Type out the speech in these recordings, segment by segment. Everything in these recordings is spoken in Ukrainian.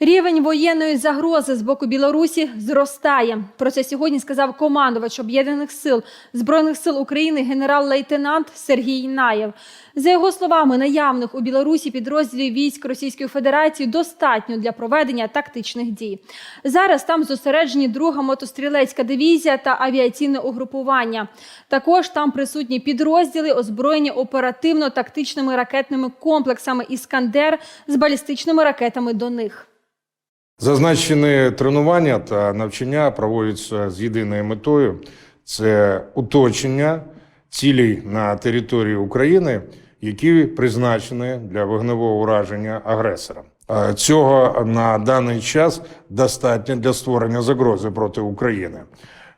Рівень воєнної загрози з боку Білорусі зростає. Про це сьогодні сказав командувач об'єднаних сил збройних сил України генерал-лейтенант Сергій Наєв. За його словами, наявних у Білорусі підрозділів військ Російської Федерації достатньо для проведення тактичних дій. Зараз там зосереджені друга мотострілецька дивізія та авіаційне угрупування. Також там присутні підрозділи, озброєні оперативно-тактичними ракетними комплексами Іскандер з балістичними ракетами до них. Зазначені тренування та навчання проводяться з єдиною метою це уточнення цілей на території України, які призначені для вогневого ураження агресора. Цього на даний час достатньо для створення загрози проти України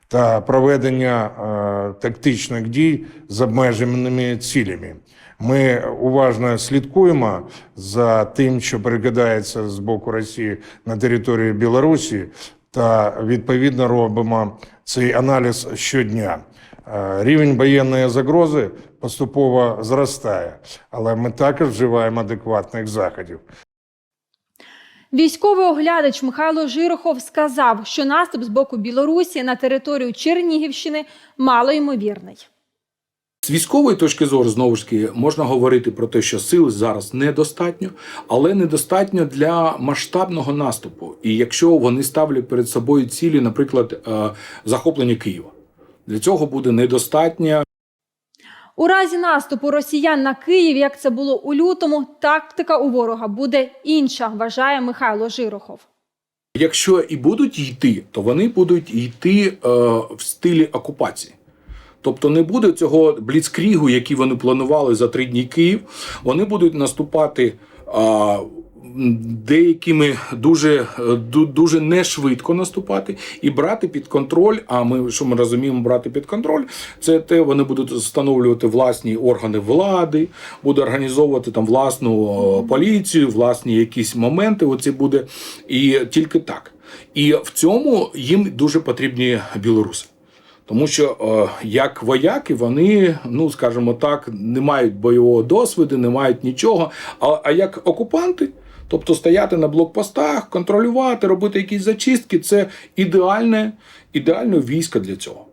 та проведення е, тактичних дій з обмеженими цілями. Ми уважно слідкуємо за тим, що перекидається з боку Росії на територію Білорусі, та відповідно робимо цей аналіз щодня. Е, Рівень воєнної загрози поступово зростає, але ми також вживаємо адекватних заходів. Військовий оглядач Михайло Жирохов сказав, що наступ з боку Білорусі на територію Чернігівщини малоймовірний. З військової точки зору знову ж таки можна говорити про те, що сил зараз недостатньо, але недостатньо для масштабного наступу. І якщо вони ставлять перед собою цілі, наприклад, е, захоплення Києва, для цього буде недостатньо У разі наступу росіян на Київ, як це було у лютому, тактика у ворога буде інша, вважає Михайло Жирохов. Якщо і будуть йти, то вони будуть йти е, в стилі окупації. Тобто не буде цього бліцкрігу, який вони планували за три дні Київ. Вони будуть наступати а, деякими дуже, дуже не швидко наступати і брати під контроль. А ми що ми розуміємо, брати під контроль, це те, вони будуть встановлювати власні органи влади, будуть організовувати там власну поліцію, власні якісь моменти. Оце буде і тільки так. І в цьому їм дуже потрібні білоруси. Тому що е, як вояки вони, ну скажімо так, не мають бойового досвіду, не мають нічого. А, а як окупанти, тобто стояти на блокпостах, контролювати, робити якісь зачистки, це ідеальне, ідеальне військо для цього.